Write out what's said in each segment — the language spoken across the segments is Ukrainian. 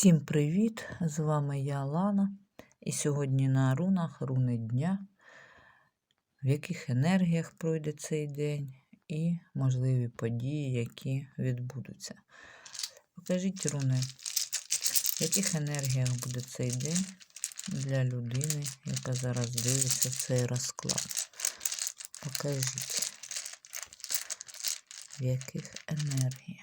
Всім привіт! З вами я Лана. І сьогодні на рунах руни дня, в яких енергіях пройде цей день і можливі події, які відбудуться. Покажіть руни, в яких енергіях буде цей день для людини, яка зараз дивиться цей розклад. Покажіть, в яких енергіях.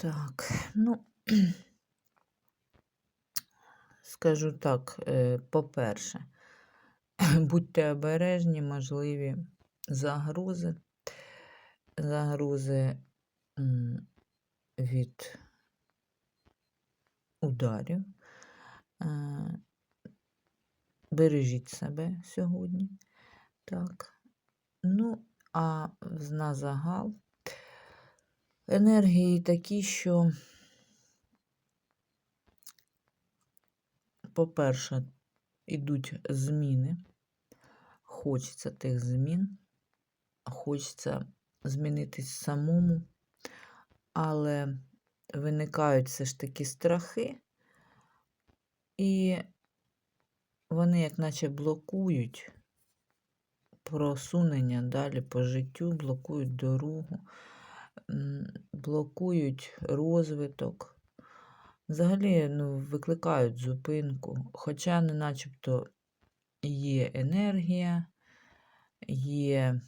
Так, ну, скажу так, е, по-перше, будьте обережні, можливі загрози, загрози від ударів. Е, бережіть себе сьогодні. Так. Ну, а на загал енергії такі, що, по-перше, йдуть зміни, хочеться тих змін, хочеться змінитись самому, але виникають все ж таки страхи, і вони, як наче, блокують просунення далі по життю, блокують дорогу блокують розвиток, взагалі ну, викликають зупинку, хоча не начебто є енергія, є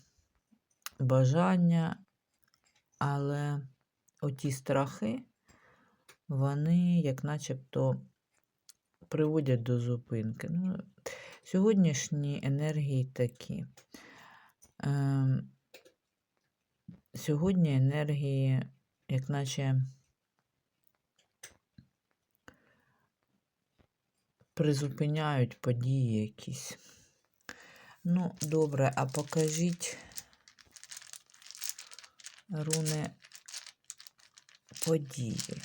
бажання, але оті страхи, вони, як начебто, приводять до зупинки. Ну, Сьогоднішні енергії такі. Ем, Сьогодні енергії, як наче призупиняють події якісь. Ну, добре, а покажіть руни події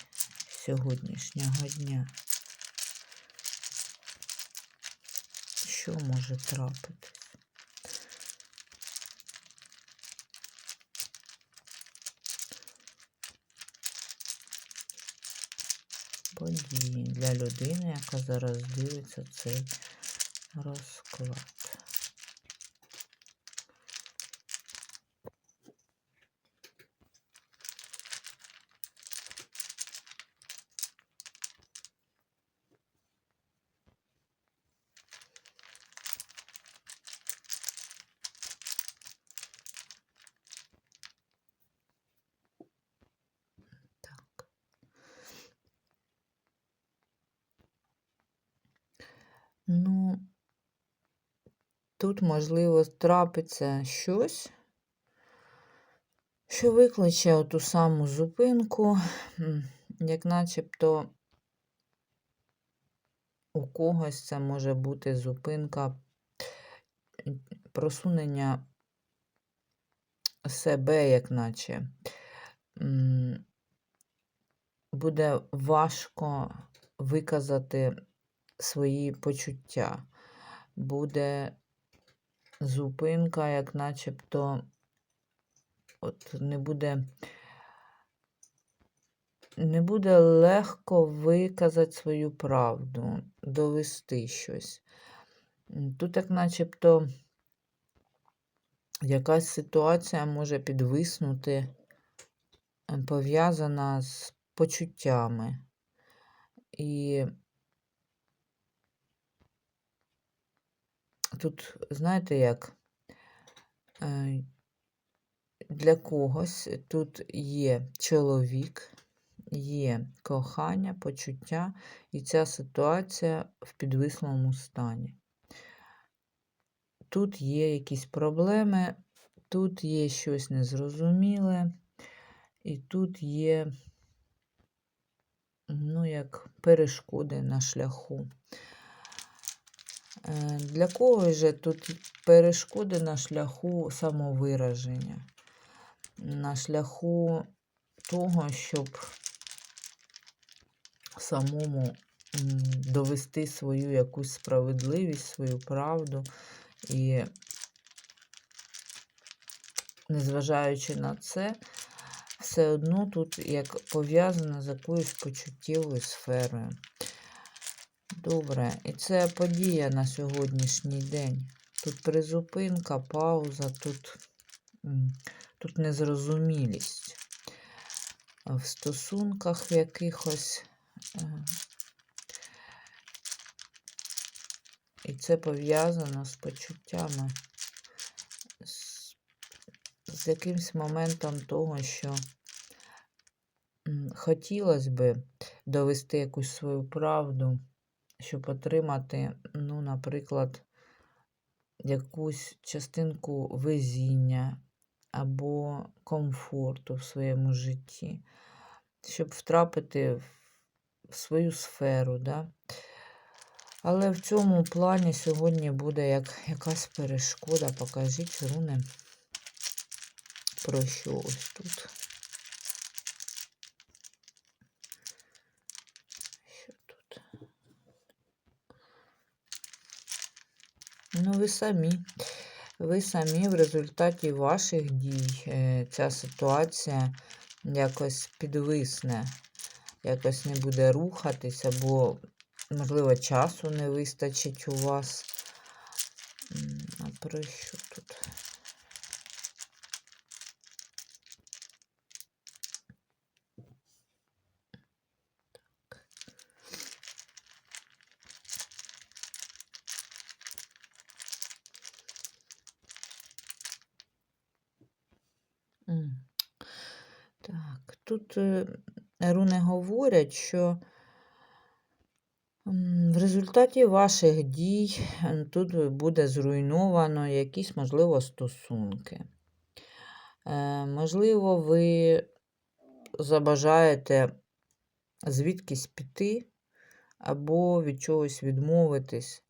сьогоднішнього дня. Що може трапити? Події для людини, яка зараз дивиться цей розклад. Ну, тут, можливо, трапиться щось, що викличе оту саму зупинку, як начебто у когось це може бути зупинка просунення себе, як наче. Буде важко виказати свої почуття. Буде зупинка, як начебто от не буде не буде легко виказати свою правду, довести щось. Тут, як начебто, якась ситуація може підвиснути, пов'язана з почуттями. І Тут, знаєте, як е, для когось тут є чоловік, є кохання, почуття, і ця ситуація в підвислому стані. Тут є якісь проблеми, тут є щось незрозуміле, і тут є ну, як перешкоди на шляху. Е, Для кого же тут перешкоди на шляху самовираження, на шляху того, щоб самому довести свою якусь справедливість, свою правду і, незважаючи на це, все одно тут як пов'язано з якоюсь почуттєвою сферою. Добре, і це подія на сьогоднішній день. Тут призупинка, пауза, тут, тут незрозумілість в стосунках в якихось. е, І це пов'язано з почуттями, з, з якимсь моментом того, що хотілося би довести якусь свою правду, щоб отримати, ну, наприклад, якусь частинку везіння або комфорту в своєму житті, щоб втрапити в свою сферу. Да? Але в цьому плані сьогодні буде як якась перешкода. Покажіть руни про що ось тут. Ну, ви самі. Ви самі в результаті ваших дій е, ця ситуація якось підвисне, якось не буде рухатися, бо, можливо, часу не вистачить у вас. А про що тут? М. Так, тут е, руни говорять, що в результаті ваших дій е, тут буде зруйновано якісь, можливо, стосунки. Е, Можливо, ви забажаєте звідкись піти або від чогось відмовитись.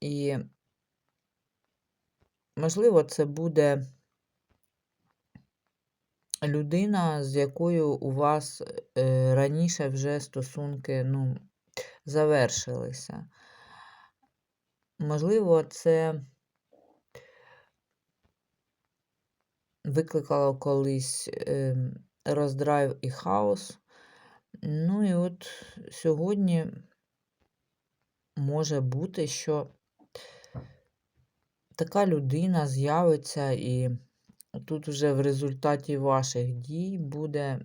І, можливо, це буде людина, з якою у вас е, раніше вже стосунки ну, завершилися. Можливо, це викликало колись е, роздрайв і хаос. Ну і от сьогодні може бути, що така людина з'явиться і тут вже в результаті ваших дій буде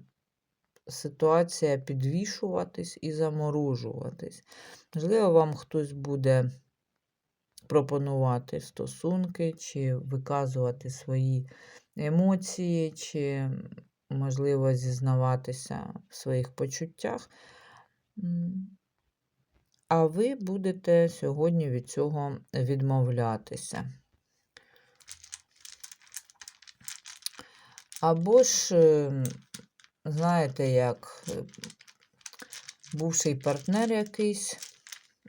ситуація підвішуватись і заморожуватись. Можливо, вам хтось буде пропонувати стосунки, чи виказувати свої емоції, чи, можливо, зізнаватися в своїх почуттях. А ви будете сьогодні від цього відмовлятися. Або ж, е, знаєте, як е, бувший партнер якийсь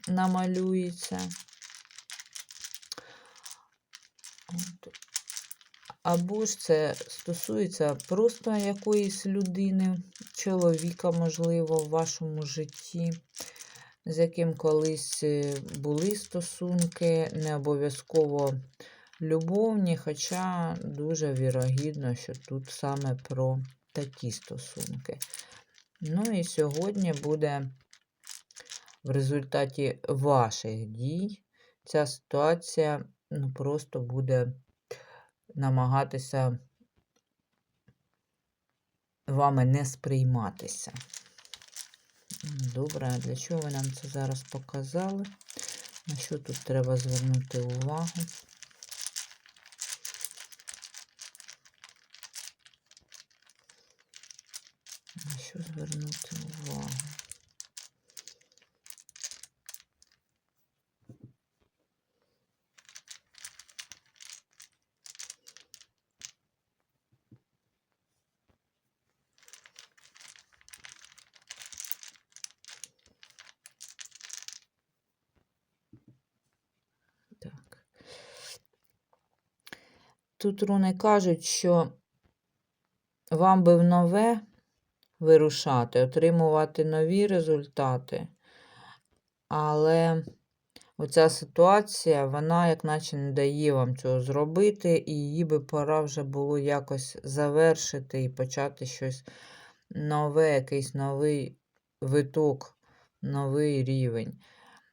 намалюється. Або ж це стосується просто якоїсь людини, чоловіка, можливо, в вашому житті, з яким колись е, були стосунки, не обов'язково любовні, хоча дуже вірогідно, що тут саме про такі стосунки. Ну і сьогодні буде в результаті ваших дій ця ситуація ну, просто буде намагатися вами не сприйматися. Добре, для чого ви нам це зараз показали? На що тут треба звернути увагу? звернути увагу. Так. Тут руни кажуть, що вам би в нове вирушати, отримувати нові результати, але оця ситуація, вона, як наче, не дає вам цього зробити, і її би пора вже було якось завершити і почати щось нове, якийсь новий виток, новий рівень.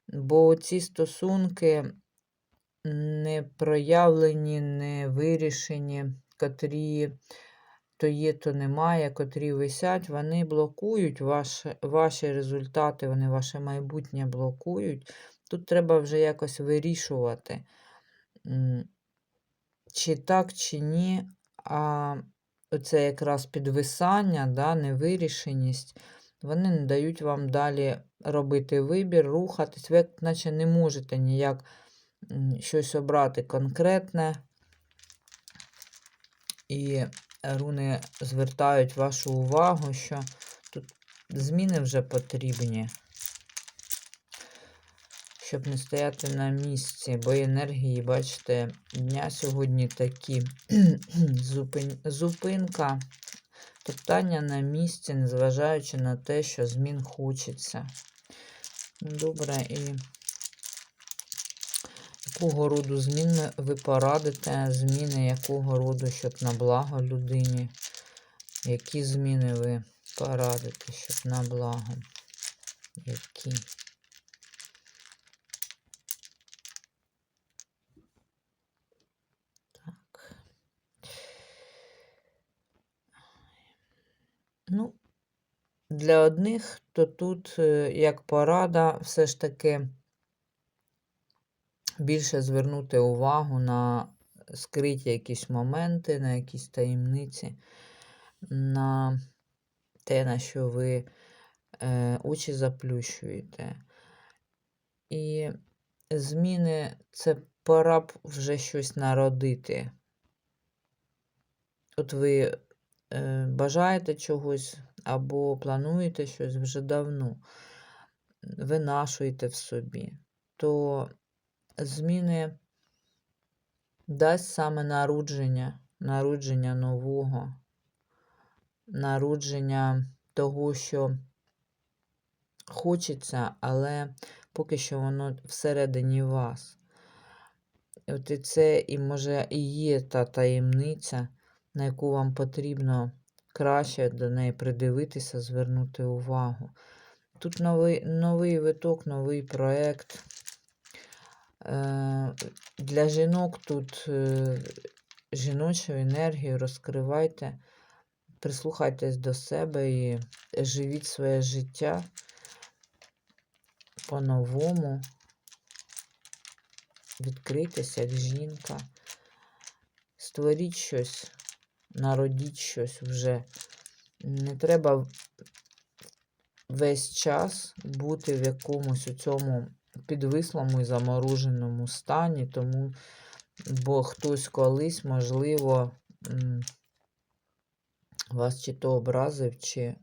Бо ці стосунки не проявлені, не вирішені, котрі то є, то немає, котрі висять, вони блокують ваші, ваші результати, вони ваше майбутнє блокують. Тут треба вже якось вирішувати, чи так, чи ні. А оце якраз підвисання, да, невирішеність, вони не дають вам далі робити вибір, рухатись. Ви наче не можете ніяк щось обрати конкретне. І руни звертають вашу увагу, що тут зміни вже потрібні, щоб не стояти на місці, бо енергії, бачите, дня сьогодні такі зупинка, топтання на місці, незважаючи на те, що змін хочеться. Добре, і якого роду зміни ви порадите, зміни якого роду, щоб на благо людині? Які зміни ви порадите, щоб на благо? Які? Так. Ну, для одних, то тут, е, як порада, все ж таки більше звернути увагу на скриті якісь моменти, на якісь таємниці, на те, на що ви е, очі заплющуєте. І зміни це пора б вже щось народити. От ви е, бажаєте чогось або плануєте щось вже давно, винашуєте в собі, то зміни дасть саме народження, народження нового, народження того, що хочеться, але поки що воно всередині вас. От і це і може і є та таємниця, на яку вам потрібно краще до неї придивитися, звернути увагу. Тут новий новий виток, новий проєкт. Е, для жінок тут е, жіночу енергію розкривайте, прислухайтесь до себе і живіть своє життя по-новому. Відкрийтесь як жінка, створіть щось, народіть щось вже. Не треба весь час бути в якомусь у цьому підвислому і замороженому стані, тому, бо хтось колись, можливо, вас чи то образив, чи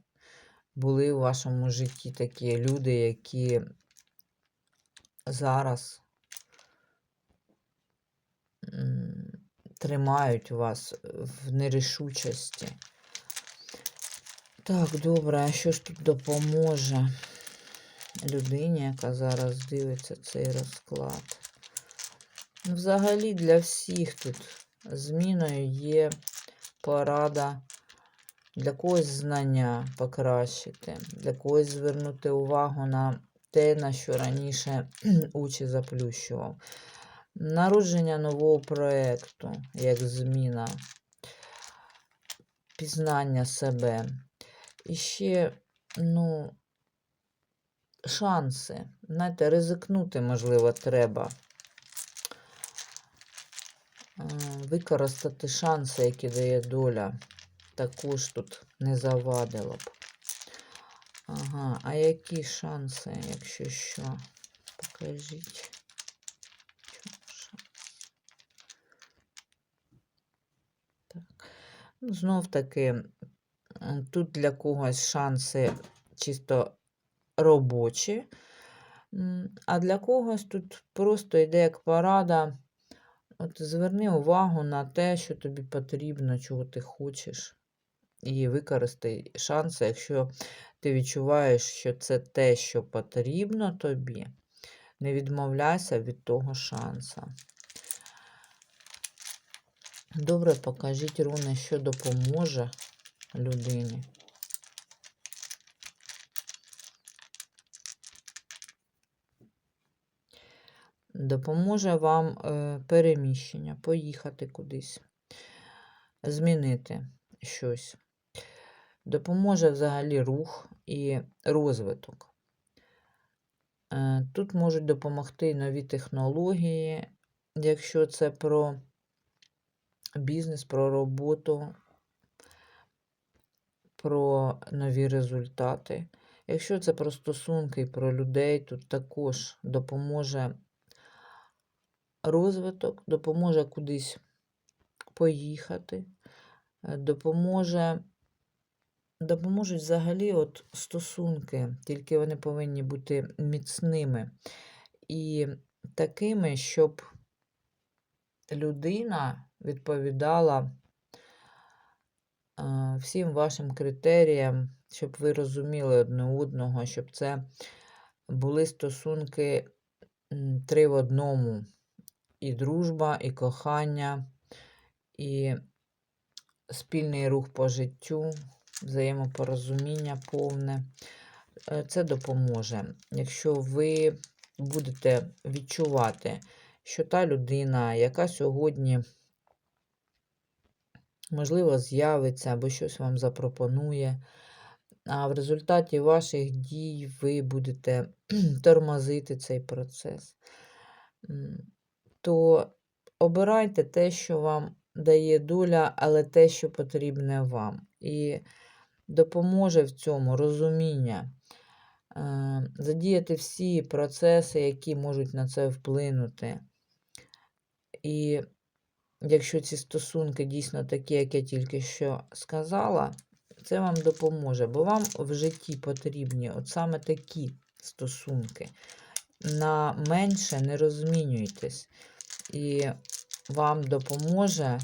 були у вашому житті такі люди, які зараз тримають вас в нерішучості. Так, добре, а що ж тут допоможе? Людині, яка зараз дивиться цей розклад. Ну, взагалі для всіх тут зміною є порада для когось знання покращити, для когось звернути увагу на те, на що раніше очі заплющував. Народження нового проєкту, як зміна, пізнання себе. І ще, ну, шанси. Знаєте, ризикнути, можливо, треба. Використати шанси, які дає доля. Також тут не завадило б. Ага, а які шанси, якщо що? Покажіть. Так. Ну, знов таки, тут для когось шанси чисто робочі, а для когось тут просто йде як порада От зверни увагу на те, що тобі потрібно, чого ти хочеш, і використай шанси, якщо ти відчуваєш, що це те, що потрібно тобі, не відмовляйся від того шанса. Добре, покажіть руни, що допоможе людині. Допоможе вам е, переміщення, поїхати кудись, змінити щось. Допоможе взагалі рух і розвиток. Е, Тут можуть допомогти нові технології, якщо це про бізнес, про роботу, про нові результати. Якщо це про стосунки і про людей, тут також допоможе розвиток, допоможе кудись поїхати, е, допоможе, допоможуть взагалі от стосунки, тільки вони повинні бути міцними і такими, щоб людина відповідала е, всім вашим критеріям, щоб ви розуміли одне одного, щоб це були стосунки три в одному. І дружба, і кохання, і спільний рух по життю, взаємопорозуміння повне. Е, Це допоможе. Якщо ви будете відчувати, що та людина, яка сьогодні, можливо, з'явиться або щось вам запропонує, а в результаті ваших дій ви будете тормозити цей процес, то обирайте те, що вам дає доля, але те, що потрібне вам. І допоможе в цьому розуміння. е, Задіяти всі процеси, які можуть на це вплинути. І якщо ці стосунки дійсно такі, як я тільки що сказала, це вам допоможе, бо вам в житті потрібні от саме такі стосунки. На менше не розмінюйтесь. І вам допоможе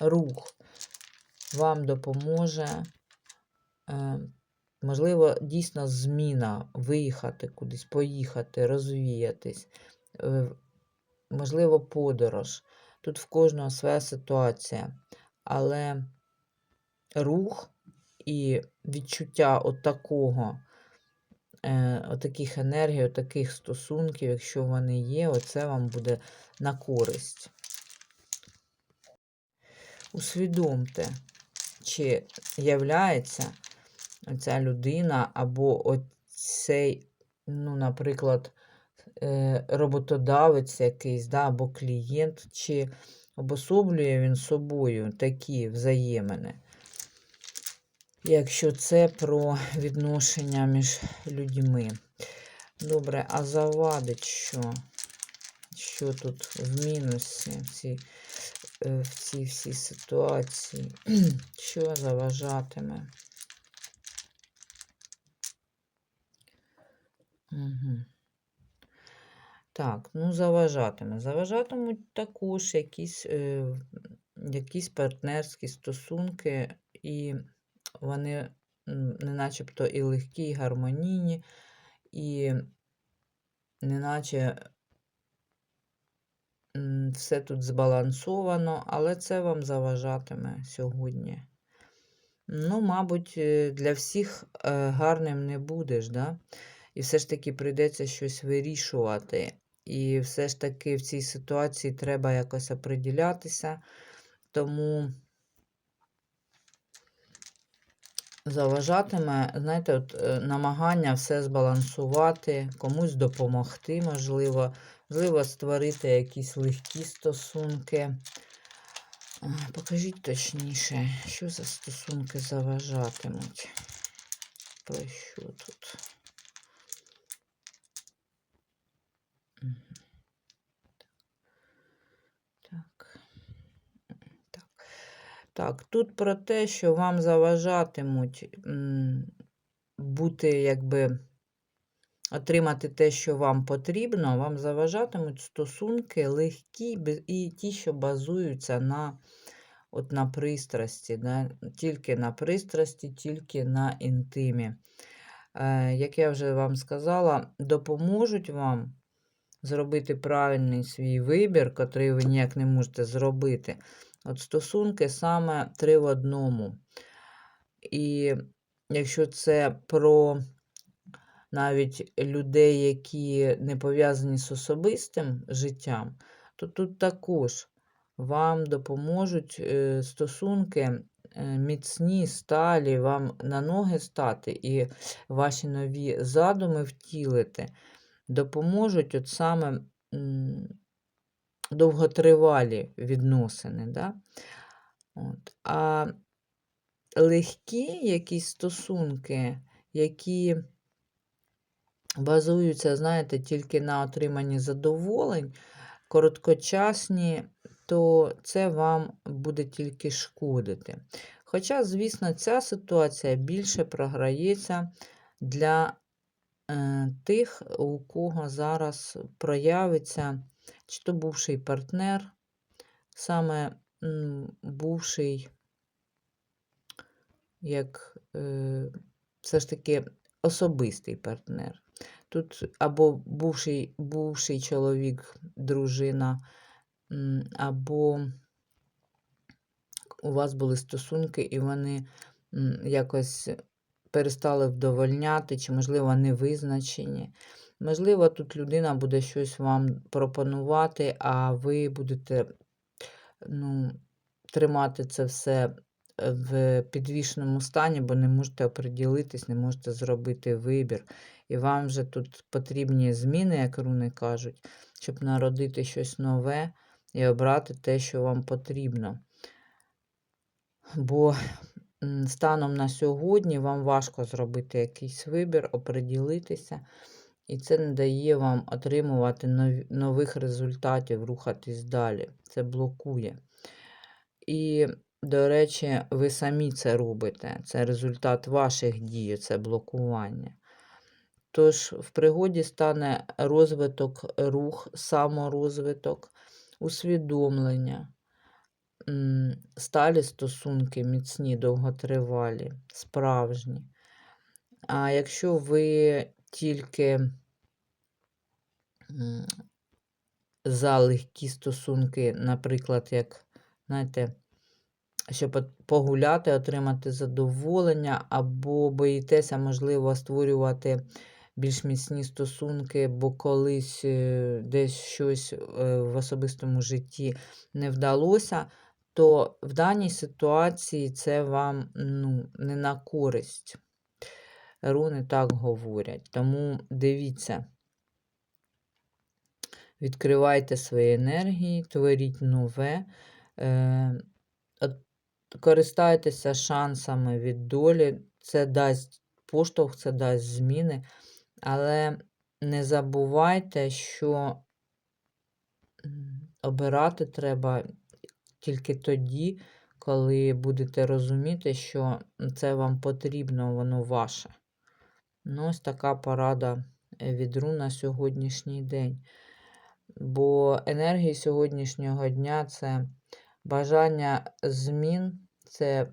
рух, вам допоможе, е, можливо, дійсно зміна, виїхати кудись, поїхати, розвіятись, е, можливо, подорож. Тут в кожного своя ситуація. Але рух і відчуття от такого, е, отаких енергій, отаких стосунків, якщо вони є, оце вам буде на користь. Усвідомте, чи являється ця людина або оцей, ну, наприклад, е, роботодавець якийсь, да, або клієнт, чи обособлює він собою такі взаємини. Якщо це про відношення між людьми. Добре, а завадить що? Що тут в мінусі в цій, е, в цій всій ситуації? Що заважатиме? Угу. Так, ну заважатиме. Заважатимуть також якісь, е, якісь партнерські стосунки, і вони не начебто і легкі, і гармонійні, і неначе все тут збалансовано, але це вам заважатиме сьогодні. Ну, мабуть, е, для всіх е, гарним не будеш, да? І все ж таки прийдеться щось вирішувати. І все ж таки в цій ситуації треба якось оприділятися. Тому заважатиме, знаєте, от, е, намагання все збалансувати, комусь допомогти, можливо, можливо, створити якісь легкі стосунки. Покажіть точніше, що за стосунки заважатимуть. Про що тут? Мгм. Так. Так. Так, тут про те, що вам заважатимуть бути якби отримати те, що вам потрібно, вам заважатимуть стосунки легкі і ті, що базуються на, от на пристрасті, да? тільки на пристрасті, тільки на інтимі. Е, як я вже вам сказала, допоможуть вам зробити правильний свій вибір, котрий ви ніяк не можете зробити. От стосунки саме три в одному. І якщо це про навіть людей, які не пов'язані з особистим життям, то тут також вам допоможуть е, стосунки е, міцні, сталі, вам на ноги стати і ваші нові задуми втілити, допоможуть от саме довготривалі відносини. Да? От. А легкі якісь стосунки, які базуються, знаєте, тільки на отриманні задоволень, короткочасні, то це вам буде тільки шкодити. Хоча, звісно, ця ситуація більше програється для е, тих, у кого зараз проявиться чи то бувший партнер, саме бувший, як е, все ж таки особистий партнер. Тут або бувший, бувший чоловік, дружина, або у вас були стосунки, і вони якось перестали вдовольняти, чи, можливо, не визначені. Можливо, тут людина буде щось вам пропонувати, а ви будете ну, тримати це все в підвішеному стані, бо не можете оприділитись, не можете зробити вибір. І вам вже тут потрібні зміни, як руни кажуть, щоб народити щось нове і обрати те, що вам потрібно. Бо станом на сьогодні вам важко зробити якийсь вибір, оприділитися, і це не дає вам отримувати нових результатів, рухатись далі. Це блокує. І, до речі, ви самі це робите. Це результат ваших дій, це блокування. Тож в пригоді стане розвиток, рух, саморозвиток, усвідомлення, сталі стосунки міцні, довготривалі, справжні. А якщо ви тільки за легкі стосунки, наприклад, як, знаєте, щоб погуляти, отримати задоволення, або боїтеся, можливо, створювати більш міцні стосунки, бо колись е, десь щось е, в особистому житті не вдалося, то в даній ситуації це вам ну, не на користь. Руни так говорять. Тому дивіться, відкривайте свої енергії, творіть нове, е, користайтеся шансами від долі, це дасть поштовх, це дасть зміни, але не забувайте, що обирати треба тільки тоді, коли будете розуміти, що це вам потрібно, воно ваше. Ну, ось така порада від рун на сьогоднішній день. Бо енергії сьогоднішнього дня це бажання змін, це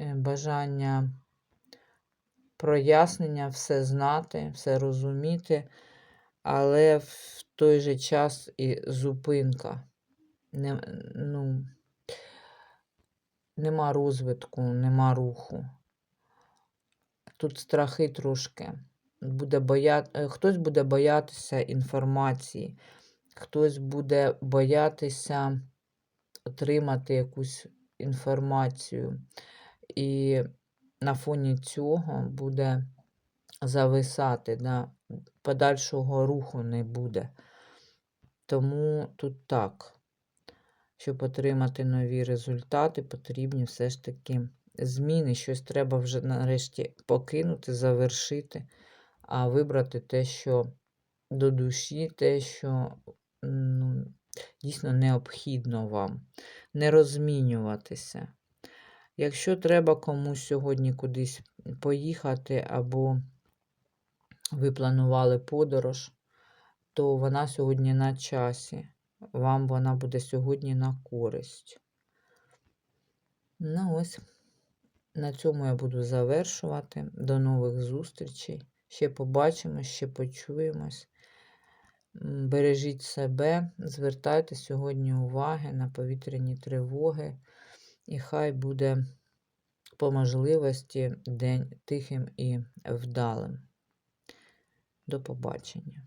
е, бажання прояснення, все знати, все розуміти, але в той же час і зупинка. Не, ну, нема розвитку, нема руху. Тут страхи трошки. Буде боя... е, Хтось буде боятися інформації, хтось буде боятися отримати якусь інформацію. І на фоні цього буде зависати, да? подальшого руху не буде. Тому тут так. Щоб отримати нові результати, потрібні все ж таки зміни. Щось треба вже нарешті покинути, завершити, а вибрати те, що до душі, те, що ну, дійсно необхідно вам. Не розмінюватися. Якщо треба комусь сьогодні кудись поїхати або ви планували подорож, то вона сьогодні на часі. Вам вона буде сьогодні на користь. Ну ось, на цьому я буду завершувати. До нових зустрічей. Ще побачимось, ще почуємось. Бережіть себе, звертайте сьогодні уваги на повітряні тривоги, і хай буде по можливості день тихим і вдалим. До побачення.